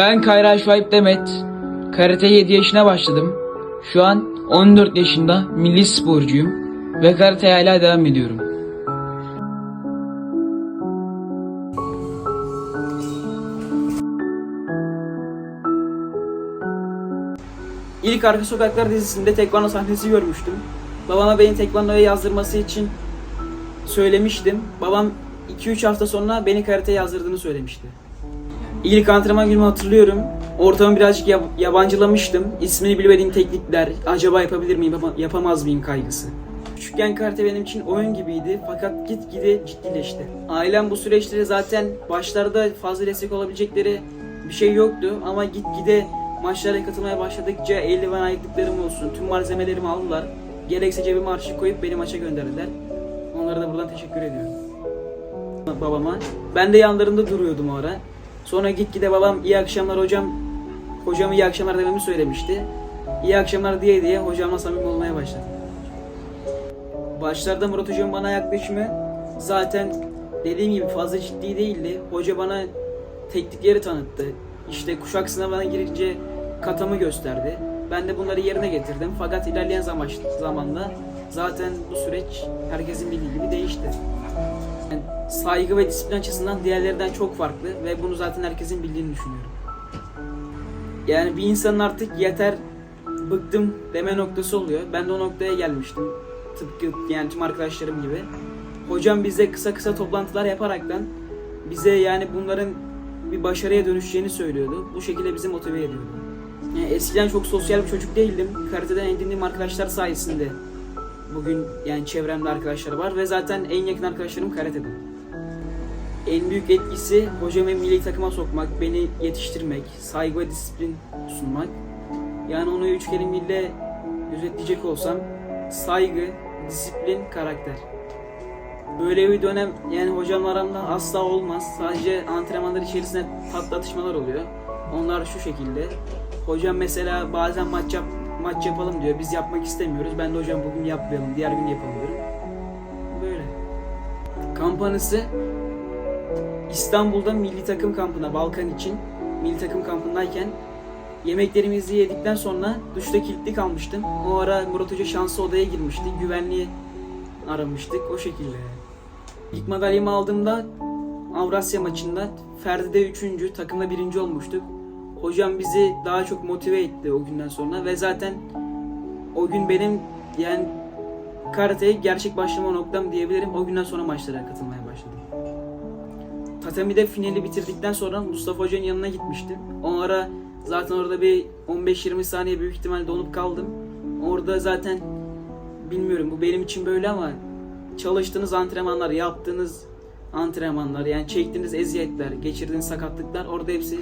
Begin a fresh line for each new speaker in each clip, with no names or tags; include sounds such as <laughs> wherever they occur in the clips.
Ben Kayra Şuayb Demet. Karateye 7 yaşına başladım. Şu an 14 yaşında milli sporcuyum ve karateye hala devam ediyorum. İlk Arka Sokaklar dizisinde tekvando sahnesi görmüştüm. Babama beni tekvandoya yazdırması için söylemiştim. Babam 2-3 hafta sonra beni karateye yazdırdığını söylemişti. İlk antrenman günümü hatırlıyorum. Ortamı birazcık yab- yabancılamıştım. İsmini bilmediğim teknikler, acaba yapabilir miyim, yapa- yapamaz mıyım kaygısı. Küçükken karate benim için oyun gibiydi fakat gitgide ciddileşti. Ailem bu süreçte zaten başlarda fazla destek olabilecekleri bir şey yoktu ama gitgide maçlara katılmaya başladıkça eldiven ayıklıklarım olsun, tüm malzemelerimi aldılar. Gerekse cebime harçlık koyup beni maça gönderdiler. Onlara da buradan teşekkür ediyorum babama. Ben de yanlarında duruyordum o ara. Sonra gitgide babam iyi akşamlar hocam, hocam iyi akşamlar dememi söylemişti. İyi akşamlar diye diye hocamla samimi olmaya başladım. Başlarda Murat hocam bana yaklaşımı zaten dediğim gibi fazla ciddi değildi. Hoca bana teknikleri tanıttı. İşte kuşak sınavına girince katamı gösterdi. Ben de bunları yerine getirdim. Fakat ilerleyen zaman, zamanda zaten bu süreç herkesin bildiği gibi değişti. Yani saygı ve disiplin açısından diğerlerinden çok farklı ve bunu zaten herkesin bildiğini düşünüyorum. Yani bir insanın artık yeter bıktım deme noktası oluyor. Ben de o noktaya gelmiştim. Tıpkı yani tüm arkadaşlarım gibi. Hocam bize kısa kısa toplantılar yaparaktan bize yani bunların bir başarıya dönüşeceğini söylüyordu. Bu şekilde bizi motive ediyordu. Yani eskiden çok sosyal bir çocuk değildim. Karateden edindiğim arkadaşlar sayesinde bugün yani çevremde arkadaşlar var ve zaten en yakın arkadaşlarım karateden. En büyük etkisi hocamı milli takıma sokmak, beni yetiştirmek, saygı ve disiplin sunmak. Yani onu üç kelimeyle özetleyecek olsam saygı, disiplin, karakter. Böyle bir dönem yani hocamla aramda asla olmaz. Sadece antrenmanlar içerisinde tatlı atışmalar oluyor. Onlar şu şekilde. Hocam mesela bazen maç yap maç yapalım diyor. Biz yapmak istemiyoruz. Ben de hocam bugün yapmayalım, diğer gün yapalım diyorum. Böyle. Kamp anısı İstanbul'da milli takım kampına Balkan için milli takım kampındayken yemeklerimizi yedikten sonra duşta kilitli kalmıştım. O ara Murat Hoca şanslı odaya girmişti. Güvenliği aramıştık o şekilde. İlk madalyamı aldığımda Avrasya maçında Ferdi'de 3. takımda 1. olmuştuk. Hocam bizi daha çok motive etti o günden sonra ve zaten o gün benim yani karateye gerçek başlama noktam diyebilirim. O günden sonra maçlara katılmaya başladım. Tatami'de finali bitirdikten sonra Mustafa Hoca'nın yanına gitmiştim. O ara zaten orada bir 15-20 saniye büyük ihtimalle donup kaldım. Orada zaten bilmiyorum bu benim için böyle ama çalıştığınız antrenmanlar, yaptığınız antrenmanlar yani çektiğiniz eziyetler, geçirdiğiniz sakatlıklar orada hepsi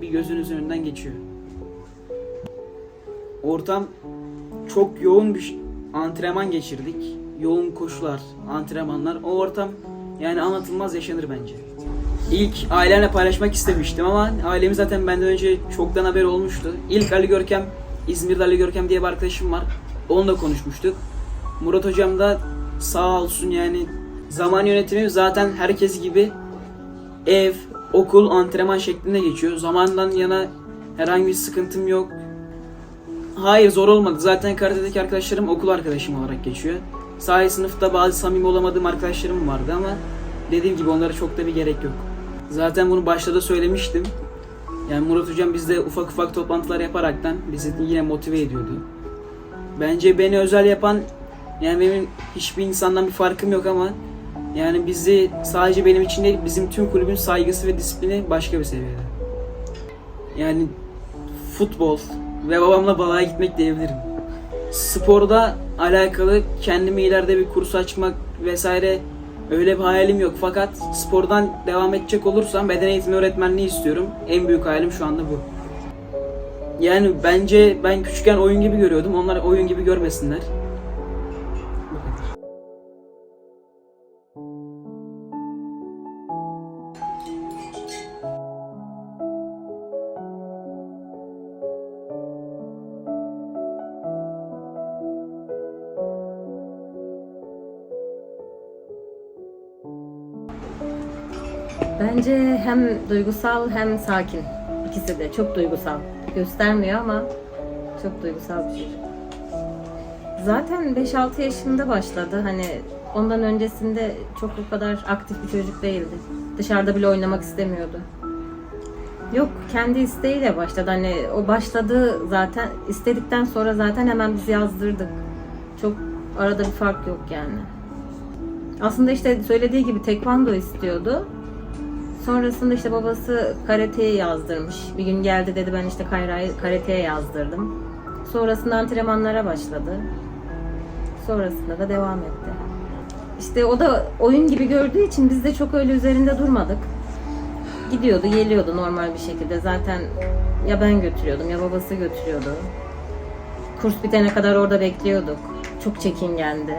bir gözünüzün önünden geçiyor. Ortam çok yoğun bir antrenman geçirdik. Yoğun koşular, antrenmanlar. O ortam yani anlatılmaz yaşanır bence. İlk ailemle paylaşmak istemiştim ama ailemi zaten benden önce çoktan haber olmuştu. İlk Ali Görkem, İzmir'de Ali Görkem diye bir arkadaşım var. Onunla konuşmuştuk. Murat hocam da sağ olsun yani zaman yönetimi zaten herkes gibi ev, okul, antrenman şeklinde geçiyor. Zamandan yana herhangi bir sıkıntım yok. Hayır zor olmadı. Zaten karatedeki arkadaşlarım okul arkadaşım olarak geçiyor. Sahi sınıfta bazı samimi olamadığım arkadaşlarım vardı ama dediğim gibi onlara çok da bir gerek yok. Zaten bunu başta da söylemiştim. Yani Murat Hocam bizde ufak ufak toplantılar yaparaktan bizi yine motive ediyordu. Bence beni özel yapan yani benim hiçbir insandan bir farkım yok ama yani bizi sadece benim için değil bizim tüm kulübün saygısı ve disiplini başka bir seviyede. Yani futbol ve babamla balığa gitmek diyebilirim. Sporda alakalı kendimi ileride bir kurs açmak vesaire öyle bir hayalim yok. Fakat spordan devam edecek olursam beden eğitimi öğretmenliği istiyorum. En büyük hayalim şu anda bu. Yani bence ben küçükken oyun gibi görüyordum. Onlar oyun gibi görmesinler.
Bence hem duygusal hem sakin İkisi de çok duygusal. Göstermiyor ama çok duygusal bir çocuk. Zaten 5-6 yaşında başladı. Hani ondan öncesinde çok bu kadar aktif bir çocuk değildi. Dışarıda bile oynamak istemiyordu. Yok kendi isteğiyle başladı. Hani o başladı zaten istedikten sonra zaten hemen biz yazdırdık. Çok arada bir fark yok yani. Aslında işte söylediği gibi tekvando istiyordu. Sonrasında işte babası karateye yazdırmış. Bir gün geldi dedi ben işte Kayra'yı karateye yazdırdım. Sonrasında antrenmanlara başladı. Sonrasında da devam etti. İşte o da oyun gibi gördüğü için biz de çok öyle üzerinde durmadık. Gidiyordu, geliyordu normal bir şekilde. Zaten ya ben götürüyordum ya babası götürüyordu. Kurs bitene kadar orada bekliyorduk. Çok çekingendi.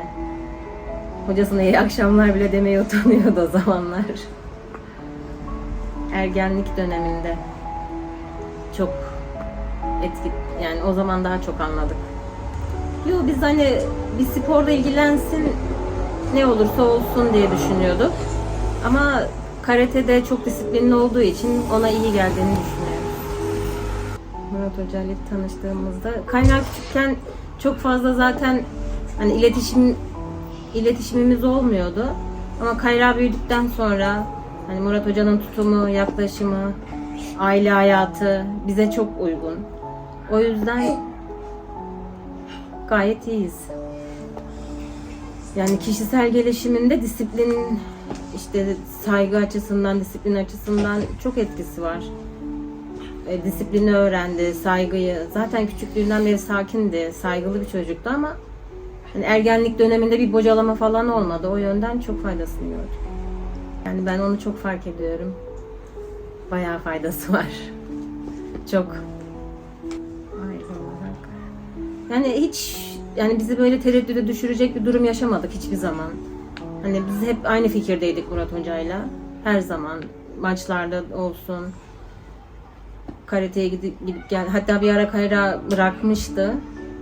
Hocasına iyi akşamlar bile demeye utanıyordu o zamanlar. Ergenlik döneminde çok etki yani o zaman daha çok anladık. Yo biz hani bir sporla ilgilensin ne olursa olsun diye düşünüyorduk. Ama karatede çok disiplinli olduğu için ona iyi geldiğini düşünüyorum. Murat Hoca ile tanıştığımızda kaynağı küçükken çok fazla zaten hani iletişim iletişimimiz olmuyordu. Ama Kayra büyüdükten sonra hani Murat Hoca'nın tutumu, yaklaşımı, aile hayatı bize çok uygun. O yüzden gayet iyiyiz. Yani kişisel gelişiminde disiplin işte saygı açısından, disiplin açısından çok etkisi var. E, disiplini öğrendi, saygıyı. Zaten küçüklüğünden beri sakindi, saygılı bir çocuktu ama hani ergenlik döneminde bir bocalama falan olmadı. O yönden çok faydasını gördüm. Yani ben onu çok fark ediyorum. Bayağı faydası <laughs> var. Çok. Yani hiç yani bizi böyle tereddüde düşürecek bir durum yaşamadık hiçbir zaman. Hani biz hep aynı fikirdeydik Murat Hoca'yla. Her zaman maçlarda olsun. Karateye gidip, gidip gel. Hatta bir ara kayra bırakmıştı.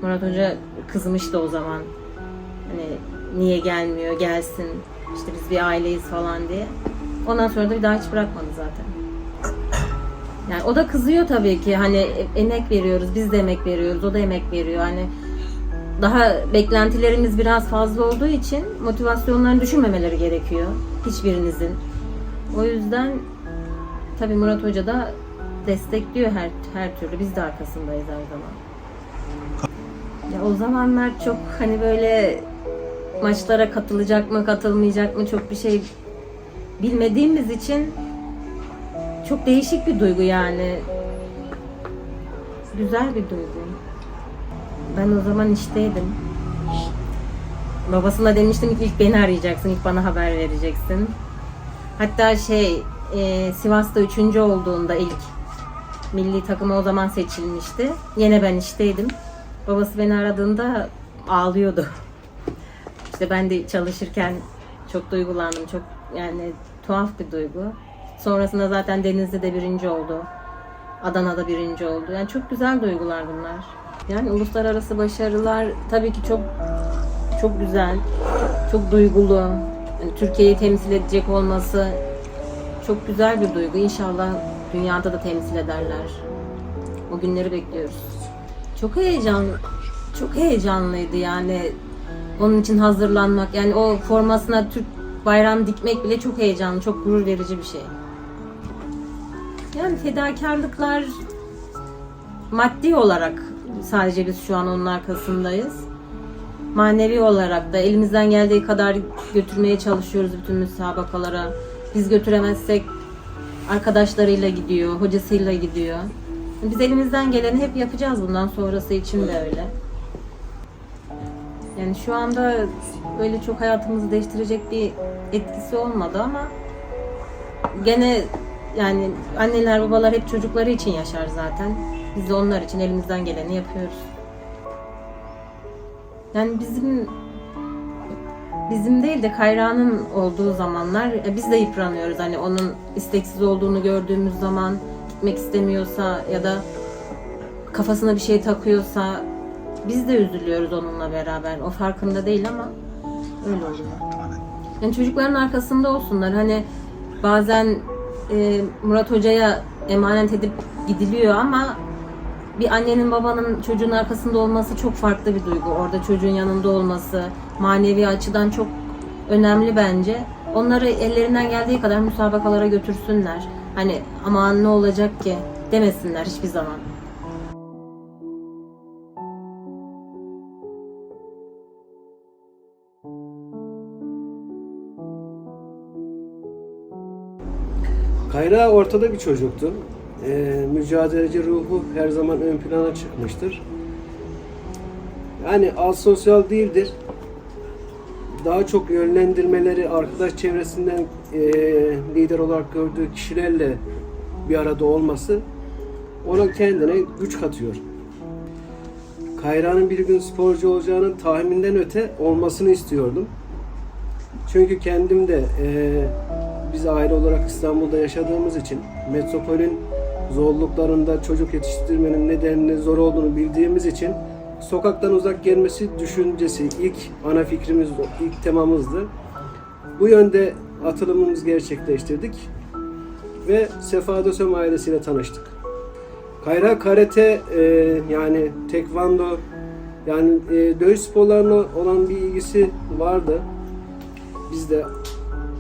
Murat Hoca kızmıştı o zaman. Hani niye gelmiyor, gelsin. İşte biz bir aileyiz falan diye. Ondan sonra da bir daha hiç bırakmadı zaten. Yani o da kızıyor tabii ki. Hani emek veriyoruz, biz de emek veriyoruz, o da emek veriyor. Hani daha beklentilerimiz biraz fazla olduğu için motivasyonlarını düşürmemeleri gerekiyor hiçbirinizin. O yüzden tabii Murat Hoca da destekliyor her her türlü. Biz de arkasındayız her zaman. Ya o zamanlar çok hani böyle maçlara katılacak mı, katılmayacak mı çok bir şey bilmediğimiz için çok değişik bir duygu yani. Güzel bir duygu. Ben o zaman işteydim. Babasına demiştim ki ilk beni arayacaksın, ilk bana haber vereceksin. Hatta şey, e, Sivas'ta üçüncü olduğunda ilk milli takıma o zaman seçilmişti. Yine ben işteydim. Babası beni aradığında ağlıyordu. İşte ben de çalışırken çok duygulandım. Çok yani tuhaf bir duygu. Sonrasında zaten Denizli'de de birinci oldu. Adana'da birinci oldu. Yani çok güzel duygular bunlar. Yani uluslararası başarılar tabii ki çok çok güzel, çok duygulu. Yani Türkiye'yi temsil edecek olması çok güzel bir duygu. İnşallah dünyada da temsil ederler. O günleri bekliyoruz. Çok heyecan, çok heyecanlıydı yani. Onun için hazırlanmak, yani o formasına Türk bayrağını dikmek bile çok heyecanlı, çok gurur verici bir şey. Yani fedakarlıklar maddi olarak sadece biz şu an onun arkasındayız. Manevi olarak da elimizden geldiği kadar götürmeye çalışıyoruz bütün müsabakalara. Biz götüremezsek arkadaşlarıyla gidiyor, hocasıyla gidiyor. Biz elimizden geleni hep yapacağız bundan sonrası için de öyle. Yani şu anda öyle çok hayatımızı değiştirecek bir etkisi olmadı ama gene yani anneler babalar hep çocukları için yaşar zaten. Biz de onlar için elimizden geleni yapıyoruz. Yani bizim bizim değil de Kayra'nın olduğu zamanlar e, biz de yıpranıyoruz. Hani onun isteksiz olduğunu gördüğümüz zaman gitmek istemiyorsa ya da kafasına bir şey takıyorsa biz de üzülüyoruz onunla beraber. O farkında değil ama öyle oluyor. Yani çocukların arkasında olsunlar. Hani bazen e, Murat Hoca'ya emanet edip gidiliyor ama bir annenin babanın çocuğun arkasında olması çok farklı bir duygu. Orada çocuğun yanında olması manevi açıdan çok önemli bence. Onları ellerinden geldiği kadar müsabakalara götürsünler. Hani aman ne olacak ki demesinler hiçbir zaman.
Kayra ortada bir çocuktu. Ee, mücadeleci ruhu her zaman ön plana çıkmıştır. Yani az sosyal değildir. Daha çok yönlendirmeleri arkadaş çevresinden e, lider olarak gördüğü kişilerle bir arada olması ona kendine güç katıyor. Kayra'nın bir gün sporcu olacağının tahminden öte olmasını istiyordum. Çünkü kendim de eee, biz aile olarak İstanbul'da yaşadığımız için metropolün zorluklarında çocuk yetiştirmenin nedenini zor olduğunu bildiğimiz için sokaktan uzak gelmesi düşüncesi ilk ana fikrimiz, ilk temamızdı. Bu yönde atılımımızı gerçekleştirdik ve Sefa Dösem ailesiyle tanıştık. Kayra karate e, yani tekvando yani e, dövüş sporlarına olan bir ilgisi vardı. Biz de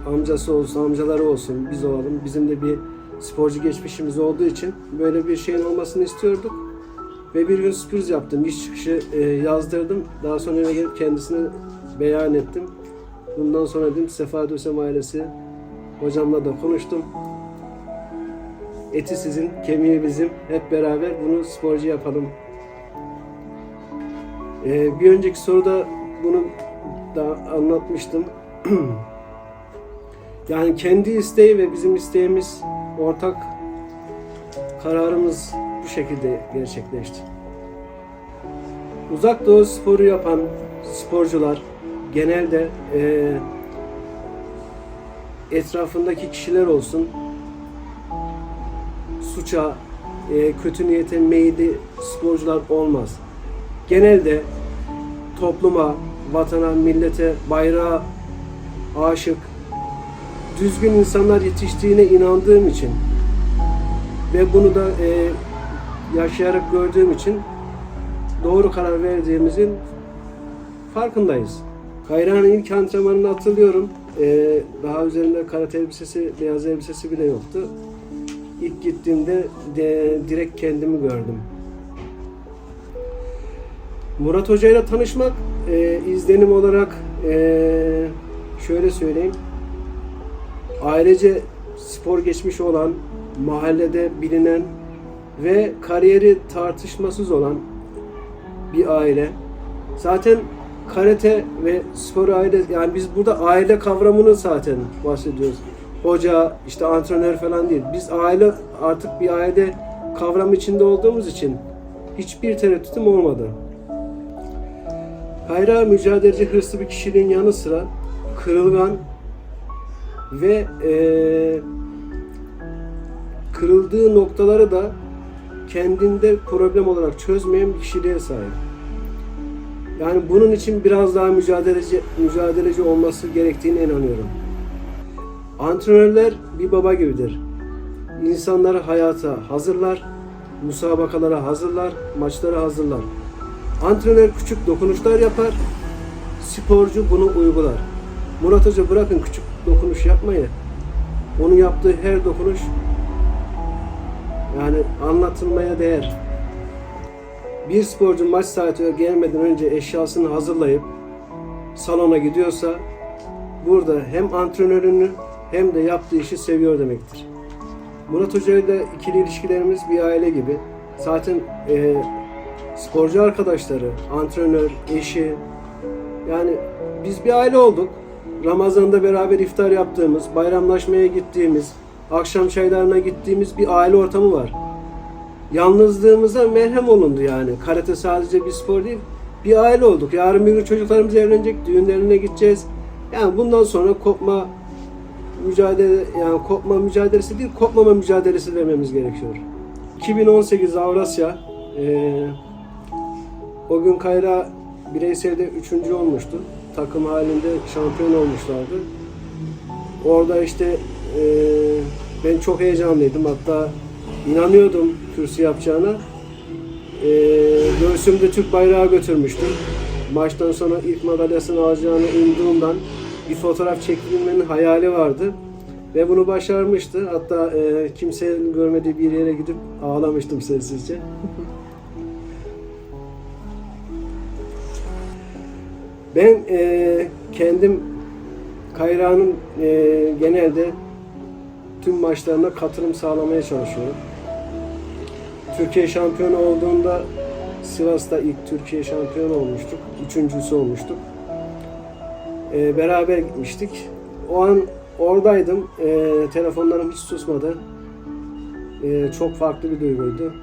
amcası olsun, amcaları olsun, biz olalım. Bizim de bir sporcu geçmişimiz olduğu için böyle bir şeyin olmasını istiyorduk. Ve bir gün sürpriz yaptım. İş çıkışı e, yazdırdım. Daha sonra eve gelip kendisine beyan ettim. Bundan sonra dedim Sefa Dösem ailesi hocamla da konuştum. Eti sizin, kemiği bizim. Hep beraber bunu sporcu yapalım. E, bir önceki soruda bunu da anlatmıştım. <clears throat> Yani kendi isteği ve bizim isteğimiz ortak kararımız bu şekilde gerçekleşti. Uzak Doğu sporu yapan sporcular genelde eee, etrafındaki kişiler olsun suça, eee, kötü niyete meyilli sporcular olmaz. Genelde topluma, vatana, millete, bayrağa aşık, düzgün insanlar yetiştiğine inandığım için ve bunu da e, yaşayarak gördüğüm için doğru karar verdiğimizin farkındayız. Kayra'nın ilk antrenmanını hatırlıyorum. E, daha üzerinde karate elbisesi, beyaz elbisesi bile yoktu. İlk gittiğimde de, direkt kendimi gördüm. Murat Hoca ile tanışmak e, izlenim olarak e, şöyle söyleyeyim ailece spor geçmiş olan, mahallede bilinen ve kariyeri tartışmasız olan bir aile. Zaten karate ve spor aile yani biz burada aile kavramını zaten bahsediyoruz. Hoca, işte antrenör falan değil. Biz aile artık bir aile kavramı içinde olduğumuz için hiçbir tereddütüm olmadı. Kayra mücadeleci hırslı bir kişiliğin yanı sıra kırılgan, ve eee, kırıldığı noktaları da kendinde problem olarak çözmeyen bir kişiliğe sahip. Yani bunun için biraz daha mücadeleci mücadeleci olması gerektiğine inanıyorum. Antrenörler bir baba gibidir. İnsanları hayata hazırlar, musabakalara hazırlar, maçlara hazırlar. Antrenör küçük dokunuşlar yapar, sporcu bunu uygular. Murat Hoca bırakın küçük dokunuş yapmayı. Onun yaptığı her dokunuş yani anlatılmaya değer. Bir sporcu maç saati gelmeden önce eşyasını hazırlayıp salona gidiyorsa burada hem antrenörünü hem de yaptığı işi seviyor demektir. Murat Hoca ile ikili ilişkilerimiz bir aile gibi. Zaten e, sporcu arkadaşları, antrenör, eşi yani biz bir aile olduk. Ramazan'da beraber iftar yaptığımız, bayramlaşmaya gittiğimiz, akşam çaylarına gittiğimiz bir aile ortamı var. Yalnızlığımıza merhem olundu yani. Karate sadece bir spor değil, bir aile olduk. Yarın bir gün çocuklarımız evlenecek, düğünlerine gideceğiz. Yani bundan sonra kopma mücadele yani kopma mücadelesi değil, kopmama mücadelesi vermemiz gerekiyor. 2018 Avrasya eee o gün Kayra bireyselde üçüncü olmuştu. Takım halinde şampiyon olmuşlardı. Orada işte eee, ben çok heyecanlıydım. Hatta inanıyordum kürsü yapacağına. Ee, göğsümde Türk bayrağı götürmüştüm. Maçtan sonra ilk madalyasını alacağını umduğumdan bir fotoğraf çekilmenin hayali vardı. Ve bunu başarmıştı. Hatta e, kimsenin görmediği bir yere gidip ağlamıştım sessizce. Ben e, kendim Kayra'nın e, genelde tüm maçlarına katılım sağlamaya çalışıyorum. Türkiye şampiyonu olduğunda Sivas'ta ilk Türkiye şampiyonu olmuştuk. Üçüncüsü olmuştuk. E, beraber gitmiştik. O an oradaydım. E, telefonlarım hiç susmadı. E, çok farklı bir duyguydu.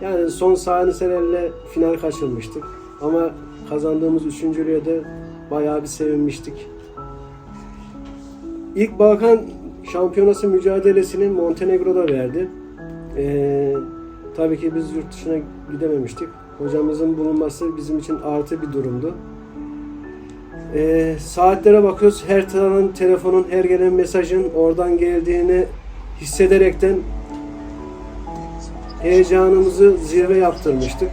Yani son saniyelerle final kaçırmıştık. Ama kazandığımız üçüncülüğe de bayağı bir sevinmiştik. İlk Balkan Şampiyonası mücadelesini Montenegro'da verdi. Ee, tabii ki biz yurt dışına gidememiştik. Hocamızın bulunması bizim için artı bir durumdu. Ee, saatlere bakıyoruz. Her tarafın telefonun, her gelen mesajın oradan geldiğini hissederekten heyecanımızı zirve yaptırmıştık.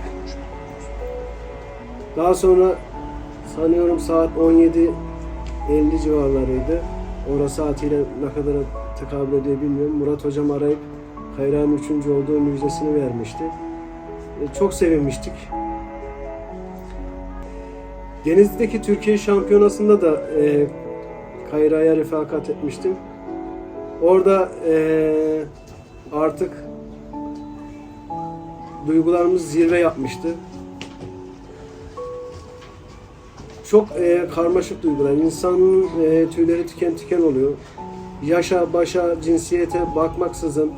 Daha sonra sanıyorum saat 17.50 civarlarıydı. Ora saatiyle ne kadar tekabül ediyor bilmiyorum. Murat hocam arayıp Kayra'nın üçüncü olduğu müjdesini vermişti. E, Çok sevinmiştik. Denizli'deki Türkiye Şampiyonası'nda da e, Kayra'ya refakat etmiştim. Orada e, artık duygularımız zirve yapmıştı. Çok e, karmaşık duygular. İnsanın e, tüyleri tiken tiken oluyor. Yaşa, başa, cinsiyete bakmaksızın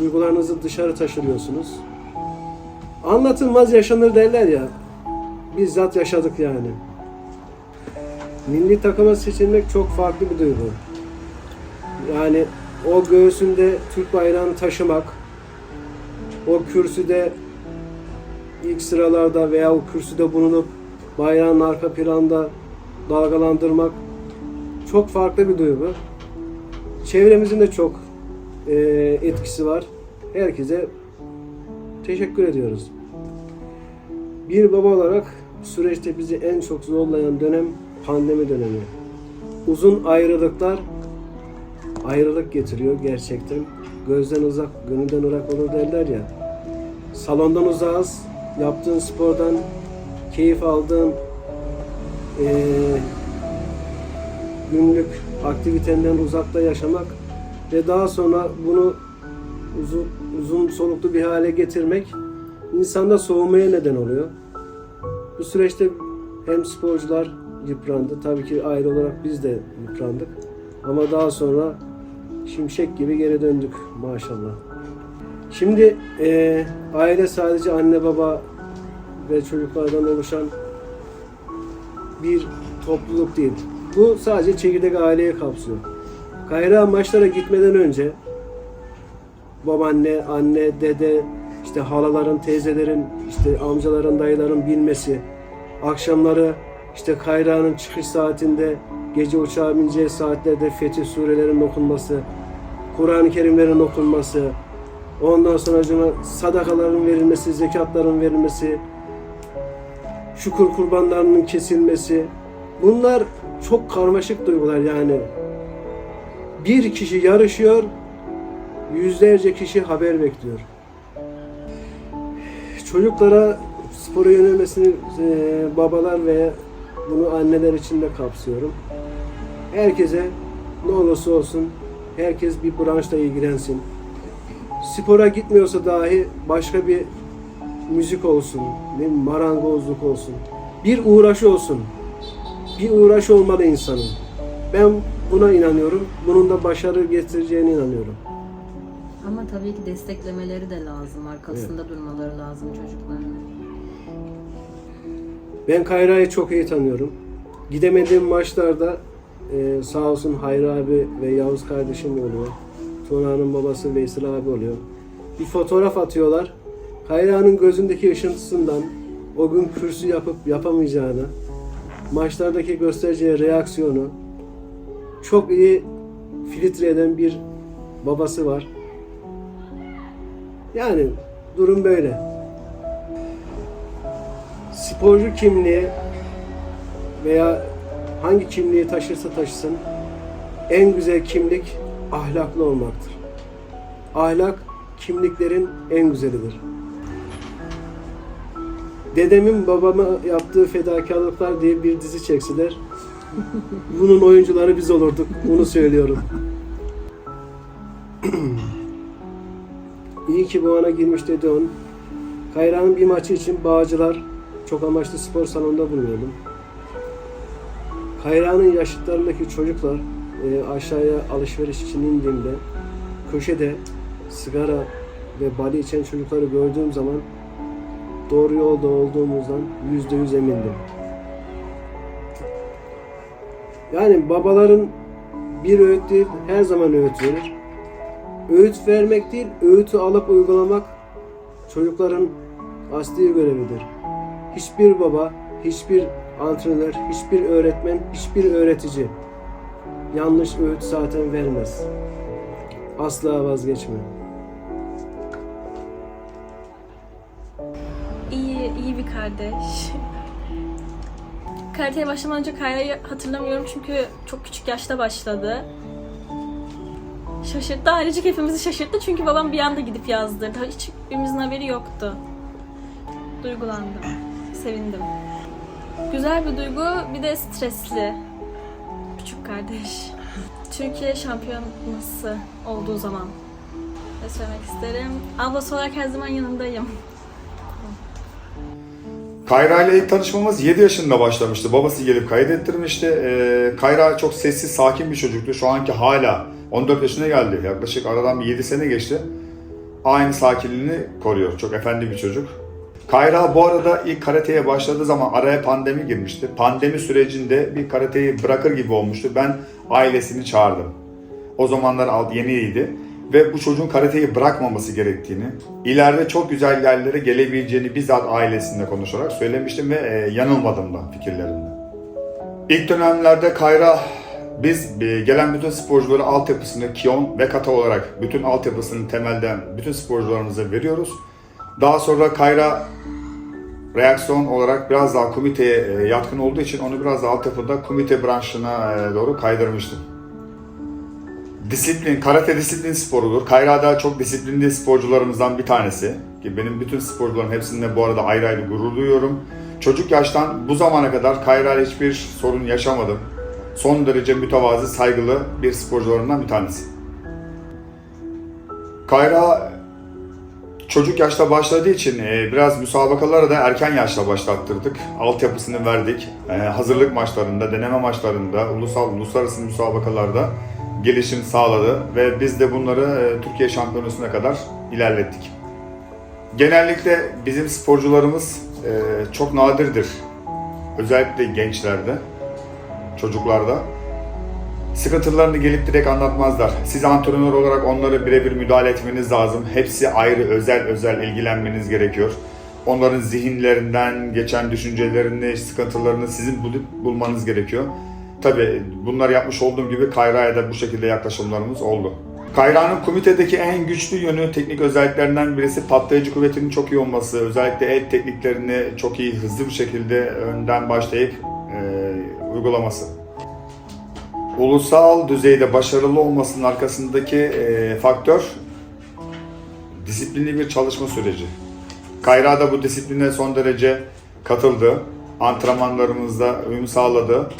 duygularınızı dışarı taşırıyorsunuz. Anlatılmaz yaşanır derler ya. Bizzat yaşadık yani. Milli takıma seçilmek çok farklı bir duygu. Yani o göğsünde Türk bayrağını taşımak, o kürsüde ilk sıralarda veya o kürsüde bulunup bayrağın arka planda dalgalandırmak çok farklı bir duygu. Çevremizin de çok e, etkisi var. Herkese teşekkür ediyoruz. Bir baba olarak süreçte bizi en çok zorlayan dönem pandemi dönemi. Uzun ayrılıklar ayrılık getiriyor gerçekten. Gözden uzak, gönülden uzak olur derler ya. Salondan uzağız, yaptığın spordan keyif aldığın eee, günlük aktivitenden uzakta yaşamak ve daha sonra bunu uzun, uzun soluklu bir hale getirmek insanda soğumaya neden oluyor. Bu süreçte hem sporcular yıprandı, tabii ki aile olarak biz de yıprandık. Ama daha sonra şimşek gibi geri döndük maşallah. Şimdi eee, aile sadece anne baba ve çocuklardan oluşan bir topluluk değil. Bu sadece çekirdek aileye kapsıyor. Kayra maçlara gitmeden önce babaanne, anne, dede, işte halaların, teyzelerin, işte amcaların, dayıların bilmesi, akşamları işte Kayra'nın çıkış saatinde gece uçağa bineceği saatlerde Fetih surelerin okunması, Kur'an-ı Kerimlerin okunması, ondan sonra sadakaların verilmesi, zekatların verilmesi, şükür kurbanlarının kesilmesi. Bunlar çok karmaşık duygular yani. Bir kişi yarışıyor, yüzlerce kişi haber bekliyor. Çocuklara spora yönelmesini e, babalar ve bunu anneler için de kapsıyorum. Herkese ne olursa olsun herkes bir branşla ilgilensin. Spora gitmiyorsa dahi başka bir müzik olsun, ne marangozluk olsun. Bir uğraşı olsun. Bir uğraşı olmalı insanın. Ben buna inanıyorum. Bunun da başarı getireceğine inanıyorum.
Ama tabii ki desteklemeleri de lazım. Arkasında durmaları lazım çocukların.
Ben Kayra'yı çok iyi tanıyorum. Gidemediğim maçlarda e, sağ olsun Hayri abi ve Yavuz kardeşim oluyor. Tuna'nın babası Veysel abi oluyor. Bir fotoğraf atıyorlar. Kayra'nın gözündeki ışıntısından o gün kürsü yapıp yapamayacağını, maçlardaki göstereceği reaksiyonu çok iyi filtre eden bir babası var. Yani durum böyle. Sporcu kimliği veya hangi kimliği taşırsa taşısın en güzel kimlik ahlaklı olmaktır. Ahlak kimliklerin en güzelidir. Dedemin babama yaptığı fedakarlıklar diye bir dizi çekseler bunun oyuncuları biz olurduk. Bunu söylüyorum. İyi ki bu ana girmiş dedi on. Kayra'nın bir maçı için Bağcılar çok amaçlı spor salonunda bulunuyordum. Kayra'nın yaşıtlarındaki çocuklar e, aşağıya alışveriş için indiğimde köşede sigara ve bali içen çocukları gördüğüm zaman doğru yolda olduğumuzdan yüzde yüz emindim. Yani babaların bir öğüt değil, her zaman öğüt verir. Öğüt vermek değil, öğütü alıp uygulamak çocukların asli görevidir. Hiçbir baba, hiçbir antrenör, hiçbir öğretmen, hiçbir öğretici yanlış öğüt zaten vermez. Asla vazgeçme.
Kardeş. Karateye başlamadan önce Kayra'yı hatırlamıyorum çünkü çok küçük yaşta başladı. Şaşırttı, ailecek hepimizi şaşırttı çünkü babam bir anda gidip yazdırdı. Hiç birimizin haberi yoktu. Duygulandım, sevindim. Güzel bir duygu, bir de stresli. Küçük kardeş. Türkiye şampiyonası olduğu zaman. Ne söylemek isterim? Ablası olarak her zaman yanındayım.
Kayra ile ilk tanışmamız 7 yaşında başlamıştı. Babası gelip kaydettirmişti. Ee, Kayra çok sessiz, sakin bir çocuktu. Şu anki hala 14 yaşına geldi. Yaklaşık aradan bir 7 sene geçti. Aynı sakinliğini koruyor. Çok efendi bir çocuk. Kayra bu arada ilk karateye başladığı zaman araya pandemi girmişti. Pandemi sürecinde bir karateyi bırakır gibi olmuştu. Ben ailesini çağırdım. O zamanlar alt yeniydi ve bu çocuğun karateyi bırakmaması gerektiğini, ileride çok güzel yerlere gelebileceğini bizzat ailesinde konuşarak söylemiştim ve e, yanılmadım da fikirlerimde. İlk dönemlerde Kayra biz e, gelen bütün sporcuları altyapısını Kion ve Kata olarak bütün altyapısını temelden bütün sporcularımıza veriyoruz. Daha sonra Kayra reaksiyon olarak biraz daha komiteye e, yatkın olduğu için onu biraz daha altyapıda komite branşına doğru kaydırmıştım. Disiplin, karate disiplin sporudur. Kayra da çok disiplinli sporcularımızdan bir tanesi. Ki benim bütün sporcuların hepsinde bu arada ayrı ayrı gurur duyuyorum. Çocuk yaştan bu zamana kadar Kayra hiçbir sorun yaşamadım. Son derece mütevazı, saygılı bir sporcularından bir tanesi. Kayra çocuk yaşta başladığı için e, biraz müsabakalara da erken yaşta başlattırdık. Altyapısını verdik. E, hazırlık maçlarında, deneme maçlarında, ulusal, uluslararası müsabakalarda gelişim sağladı ve biz de bunları e, Türkiye Şampiyonası'na kadar ilerlettik. Genellikle bizim sporcularımız e, çok nadirdir. Özellikle gençlerde, çocuklarda. Sıkıntılarını gelip direkt anlatmazlar. Siz antrenör olarak onları birebir müdahale etmeniz lazım. Hepsi ayrı özel özel ilgilenmeniz gerekiyor. Onların zihinlerinden geçen düşüncelerini, sıkıntılarını sizin bulup bulmanız gerekiyor. Tabii bunlar yapmış olduğum gibi Kayra'ya da bu şekilde yaklaşımlarımız oldu. Kayra'nın komitedeki en güçlü yönü teknik özelliklerinden birisi patlayıcı kuvvetinin çok iyi olması. Özellikle el tekniklerini çok iyi, hızlı bir şekilde önden başlayıp e, uygulaması. Ulusal düzeyde başarılı olmasının arkasındaki e, faktör disiplinli bir çalışma süreci. Kayra da bu disipline son derece katıldı. Antrenmanlarımızda uyum sağladı.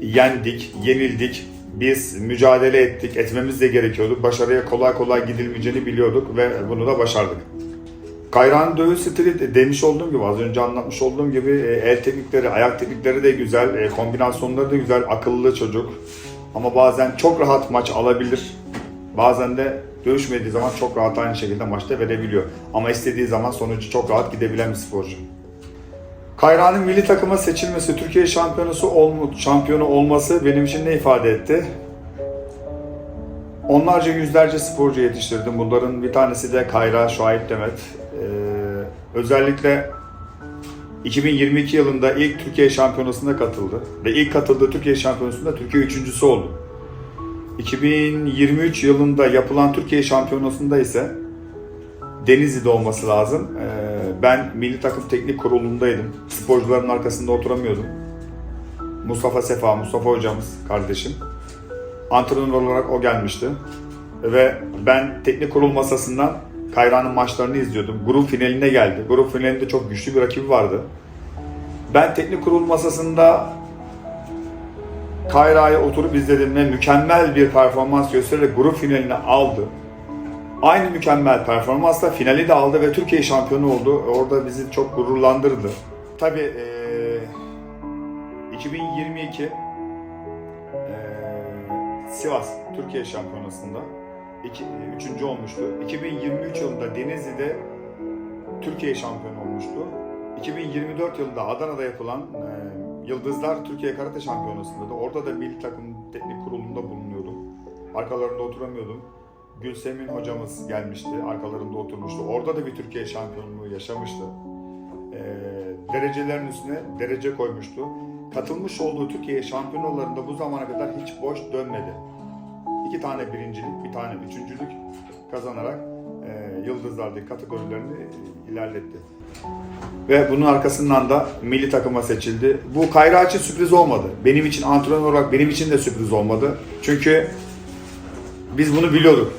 Yendik, yenildik. Biz mücadele ettik, etmemiz de gerekiyordu. Başarıya kolay kolay gidilmeyeceğini biliyorduk ve bunu da başardık. Kayran dövüş stili de- demiş olduğum gibi, az önce anlatmış olduğum gibi e, el teknikleri, ayak teknikleri de güzel, e, kombinasyonları da güzel, akıllı çocuk. Ama bazen çok rahat maç alabilir. Bazen de dövüşmediği zaman çok rahat aynı şekilde maçta verebiliyor. Ama istediği zaman sonucu çok rahat gidebilen bir sporcu. Kayra'nın milli takıma seçilmesi, Türkiye şampiyonası olmu, şampiyonu olması benim için ne ifade etti? Onlarca yüzlerce sporcu yetiştirdim. Bunların bir tanesi de Kayra Şuayb Demet. Ee, özellikle 2022 yılında ilk Türkiye şampiyonasına katıldı. Ve ilk katıldığı Türkiye şampiyonasında Türkiye üçüncüsü oldu. 2023 yılında yapılan Türkiye şampiyonasında ise Denizli'de olması lazım. Ee, ben milli takım teknik kurulundaydım. Sporcuların arkasında oturamıyordum. Mustafa Sefa, Mustafa hocamız, kardeşim. Antrenör olarak o gelmişti. Ve ben teknik kurul masasından Kayra'nın maçlarını izliyordum. Grup finaline geldi. Grup finalinde çok güçlü bir rakibi vardı. Ben teknik kurul masasında Kayra'ya oturup izledim ve mükemmel bir performans göstererek grup finalini aldı. Aynı mükemmel performansla finali de aldı ve Türkiye şampiyonu oldu. Orada bizi çok gururlandırdı. Tabii eee 2022 eee, Sivas Türkiye şampiyonasında iki, üçüncü olmuştu. 2023 yılında Denizli'de Türkiye şampiyonu olmuştu. 2024 yılında Adana'da yapılan eee, Yıldızlar Türkiye Karate Şampiyonası'nda da orada da milli takım teknik kurulunda bulunuyordum. Arkalarında oturamıyordum. Gülsemin hocamız gelmişti, arkalarında oturmuştu. Orada da bir Türkiye şampiyonluğu yaşamıştı. Ee, derecelerin üstüne derece koymuştu. Katılmış olduğu Türkiye şampiyonalarında bu zamana kadar hiç boş dönmedi. İki tane birincilik, bir tane üçüncülük kazanarak e, Yıldızlardaki kategorilerini ilerletti. Ve bunun arkasından da milli takıma seçildi. Bu Kayra için sürpriz olmadı. Benim için antrenör olarak benim için de sürpriz olmadı. Çünkü biz bunu biliyorduk.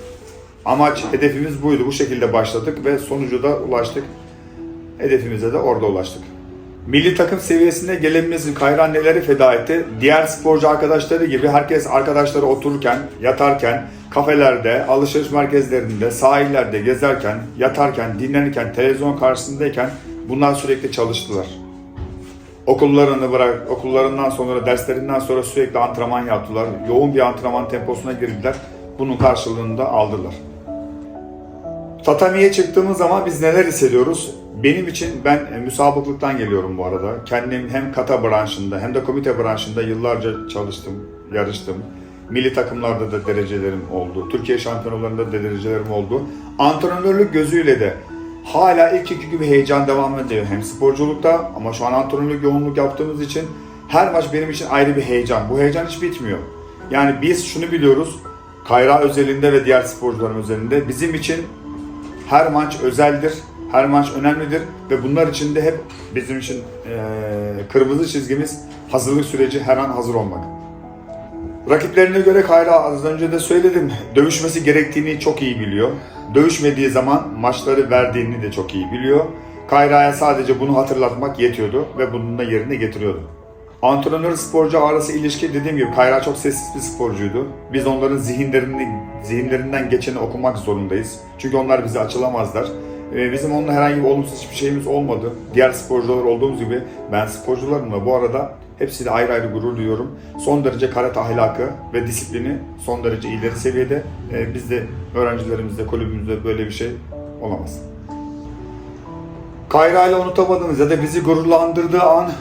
Amaç, hedefimiz buydu. Bu şekilde başladık ve sonucu da ulaştık. Hedefimize de orada ulaştık. Milli takım seviyesine gelebilmesi Kayra neleri feda etti? Diğer sporcu arkadaşları gibi herkes arkadaşları otururken, yatarken, kafelerde, alışveriş merkezlerinde, sahillerde gezerken, yatarken, dinlenirken, televizyon karşısındayken bunlar sürekli çalıştılar. Okullarını bırak, okullarından sonra, derslerinden sonra sürekli antrenman yaptılar. Yoğun bir antrenman temposuna girdiler. Bunun karşılığını da aldılar. Tatamiye çıktığımız zaman biz neler hissediyoruz? Benim için ben e, müsabıklıktan geliyorum bu arada. Kendim hem kata branşında hem de komite branşında yıllarca çalıştım, yarıştım. Milli takımlarda da derecelerim oldu. Türkiye şampiyonalarında da derecelerim oldu. Antrenörlük gözüyle de hala ilk iki gibi heyecan devam ediyor. Hem sporculukta ama şu an antrenörlük yoğunluk yaptığımız için her maç benim için ayrı bir heyecan. Bu heyecan hiç bitmiyor. Yani biz şunu biliyoruz. Kayra özelinde ve diğer sporcuların özelinde bizim için her maç özeldir, her maç önemlidir ve bunlar için de hep bizim için eee, kırmızı çizgimiz hazırlık süreci her an hazır olmak. Rakiplerine göre Kayra az önce de söyledim, dövüşmesi gerektiğini çok iyi biliyor. Dövüşmediği zaman maçları verdiğini de çok iyi biliyor. Kayra'ya sadece bunu hatırlatmak yetiyordu ve bunu da yerine getiriyordu. Antrenör sporcu arası ilişki dediğim gibi Kayra çok sessiz bir sporcuydu. Biz onların zihinlerini, zihinlerinden geçeni okumak zorundayız. Çünkü onlar bize açılamazlar. Ee, Bizim onunla herhangi bir olumsuz hiçbir şeyimiz olmadı. Diğer sporcular olduğumuz gibi ben sporcularımla bu arada hepsiyle ayrı ayrı gurur duyuyorum. Son derece karate ahlakı ve disiplini son derece ileri seviyede. Ee, Biz de öğrencilerimizde, kulübümüzde böyle bir şey olamaz. Kayra ile unutamadığımız ya da bizi gururlandırdığı an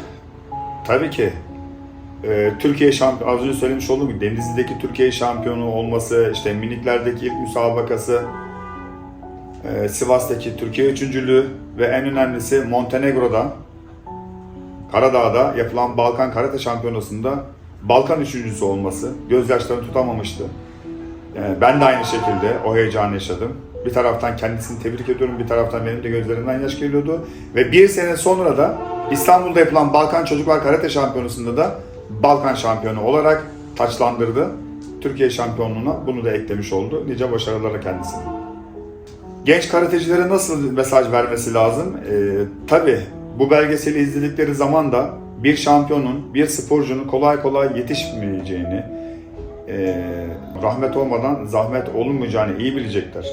Tabii ki. Ee, Türkiye şampiyonu, az önce söylemiş olduğum gibi Denizli'deki Türkiye şampiyonu olması, işte miniklerdeki ilk müsabakası, e, Sivas'taki Türkiye üçüncülüğü ve en önemlisi Montenegro'da, Karadağ'da yapılan Balkan Karate Şampiyonası'nda Balkan üçüncüsü olması gözyaşlarını tutamamıştı. Yani ben de aynı şekilde o heyecanı yaşadım. Bir taraftan kendisini tebrik ediyorum, bir taraftan benim de gözlerimden yaş geliyordu. Ve bir sene sonra da İstanbul'da yapılan Balkan Çocuklar Karate Şampiyonası'nda da Balkan şampiyonu olarak taçlandırdı. Türkiye şampiyonluğuna bunu da eklemiş oldu. Nice başarılara kendisine. Genç karatecilere nasıl mesaj vermesi lazım? Ee, tabii bu belgeseli izledikleri zaman da bir şampiyonun, bir sporcunun kolay kolay yetişmeyeceğini, e, rahmet olmadan zahmet olunmayacağını iyi bilecekler.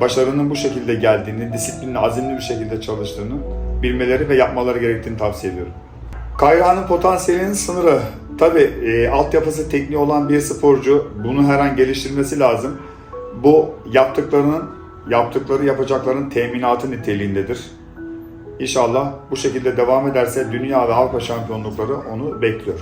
Başarının bu şekilde geldiğini, disiplinli, azimli bir şekilde çalıştığını bilmeleri ve yapmaları gerektiğini tavsiye ediyorum. Kayra'nın potansiyelinin sınırı. Tabi e, altyapısı tekniği olan bir sporcu bunu her an geliştirmesi lazım. Bu yaptıklarının, yaptıkları yapacaklarının teminatı niteliğindedir. İnşallah bu şekilde devam ederse dünya ve Avrupa şampiyonlukları onu bekliyor.